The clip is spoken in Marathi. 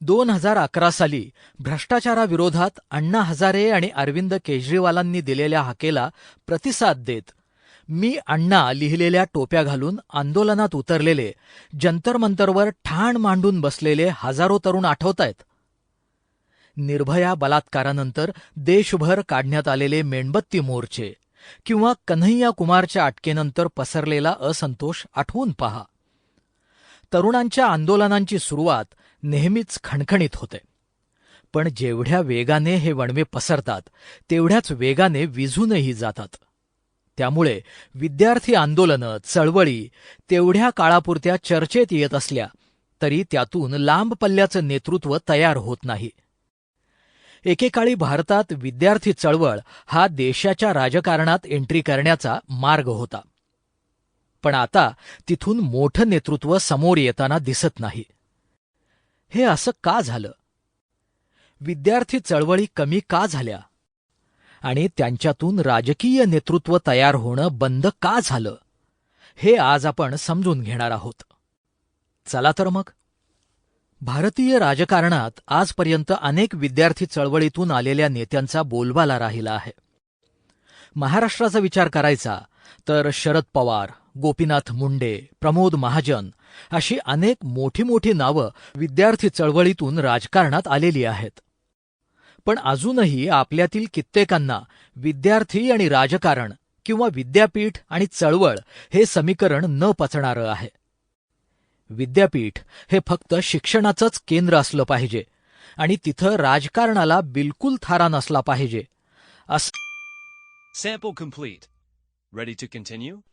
दोन हजार अकरा साली भ्रष्टाचाराविरोधात अण्णा हजारे आणि अरविंद केजरीवालांनी दिलेल्या हाकेला प्रतिसाद देत मी अण्णा लिहिलेल्या टोप्या घालून आंदोलनात उतरलेले जंतरमंतरवर ठाण मांडून बसलेले हजारो तरुण आठवतायत. निर्भया बलात्कारानंतर देशभर काढण्यात आलेले मेणबत्ती मोर्चे किंवा कन्हैया कुमारच्या अटकेनंतर पसरलेला असंतोष आठवून पहा. तरुणांच्या आंदोलनांची सुरुवात नेहमीच खणखणीत होते. पण जेवढ्या वेगाने हे वणवे पसरतात तेवढ्याच वेगाने विझूनही जातात. त्यामुळे विद्यार्थी आंदोलनं चळवळी तेवढ्या काळापुरत्या चर्चेत येत असल्या तरी त्यातून लांब पल्ल्याचं नेतृत्व तयार होत नाही. एकेकाळी भारतात विद्यार्थी चळवळ हा देशाच्या राजकारणात एंट्री करण्याचा मार्ग होता. पण आता तिथून मोठं नेतृत्व समोर येताना दिसत नाही. हे असं का झालं? विद्यार्थी चळवळी कमी का झाल्या? आणि त्यांच्यातून राजकीय नेतृत्व तयार होणं बंद का झालं? हे आज आपण समजून घेणार आहोत. चला तर मग. भारतीय राजकारणात आजपर्यंत अनेक विद्यार्थी चळवळीतून आलेल्या नेत्यांचा बोलबाला राहिला आहे. महाराष्ट्राचा विचार करायचा तर शरद पवार गोपीनाथ मुंडे प्रमोद महाजन अशी अनेक मोठी मोठी नावं विद्यार्थी चळवळीतून राजकारणात आलेली आहेत. पण अजूनही आपल्यातील कित्येकांना विद्यार्थी आणि राजकारण किंवा विद्यापीठ आणि चळवळ हे समीकरण न पचणारं आहे. विद्यापीठ हे फक्त शिक्षणाचंच केंद्र असलं पाहिजे आणि तिथं राजकारणाला बिलकुल थारा नसला पाहिजे. असं sample complete Ready to continue?